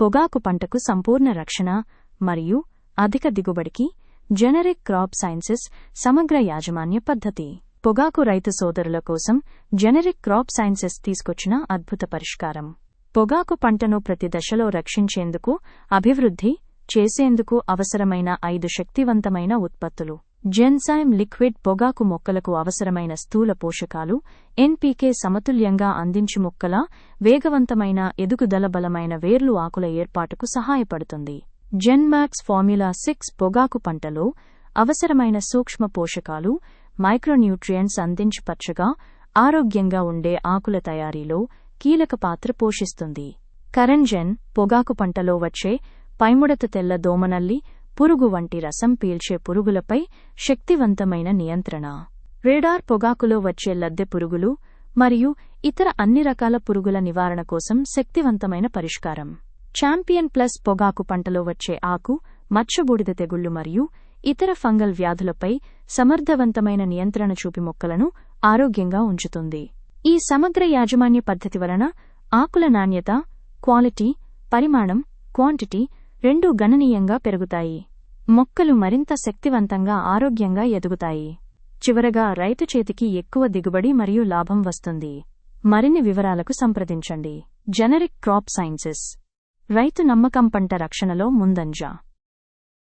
పొగాకు పంటకు సంపూర్ణ రక్షణ మరియు అధిక దిగుబడికి జెనరిక్ క్రాప్ సైన్సెస్ సమగ్ర యాజమాన్య పద్ధతి. పొగాకు రైతు సోదరుల కోసం జెనరిక్ క్రాప్ సైన్సెస్ తీసుకొచ్చిన అద్భుత పరిష్కారం. పొగాకు పంటను ప్రతి దశలో రక్షించేందుకు అభివృద్ధి చేసేందుకు అవసరమైన ఐదు శక్తివంతమైన ఉత్పత్తులు. జెన్సైమ్ లిక్విడ్ పొగాకు మొక్కలకు అవసరమైన స్థూల పోషకాలు ఎన్పీకే సమతుల్యంగా అందించి మొక్కల వేగవంతమైన ఎదుగుదల బలమైన వేర్లు ఆకుల ఏర్పాటుకు సహాయపడుతుంది. జెన్మాక్స్ ఫార్ములా సిక్స్ పొగాకు పంటలో అవసరమైన సూక్ష్మ పోషకాలు మైక్రోన్యూట్రియంట్స్ అందించిపచ్చగా ఆరోగ్యంగా ఉండే ఆకుల తయారీలో కీలక పాత్ర పోషిస్తుంది. కరంజెన్ పొగాకు పంటలో వచ్చే పైముడత తెల్ల దోమనల్లి పురుగు వంటి రసం పీల్చే పురుగులపై శక్తివంతమైన నియంత్రణ. రేడార్ పొగాకులో వచ్చే లద్దె పురుగులు మరియు ఇతర అన్ని రకాల పురుగుల నివారణ కోసం శక్తివంతమైన పరిష్కారం. ఛాంపియన్ ప్లస్ పొగాకు పంటలో వచ్చే ఆకు మచ్చబూడిద తెగుళ్ళు మరియు ఇతర ఫంగల్ వ్యాధులపై సమర్థవంతమైన నియంత్రణ చూపి మొక్కలను ఆరోగ్యంగా ఉంచుతుంది. ఈ సమగ్ర యాజమాన్య పద్ధతి వలన ఆకుల నాణ్యత క్వాలిటీ పరిమాణం క్వాంటిటీ రెండూ గణనీయంగా పెరుగుతాయి. మొక్కలు మరింత శక్తివంతంగా ఆరోగ్యంగా ఎదుగుతాయి. చివరగా రైతు చేతికి ఎక్కువ దిగుబడి మరియు లాభం వస్తుంది. మరిన్ని వివరాలకు సంప్రదించండి. Generic crop sciences. రైతు నమ్మకం పంట రక్షణలో ముందంజ.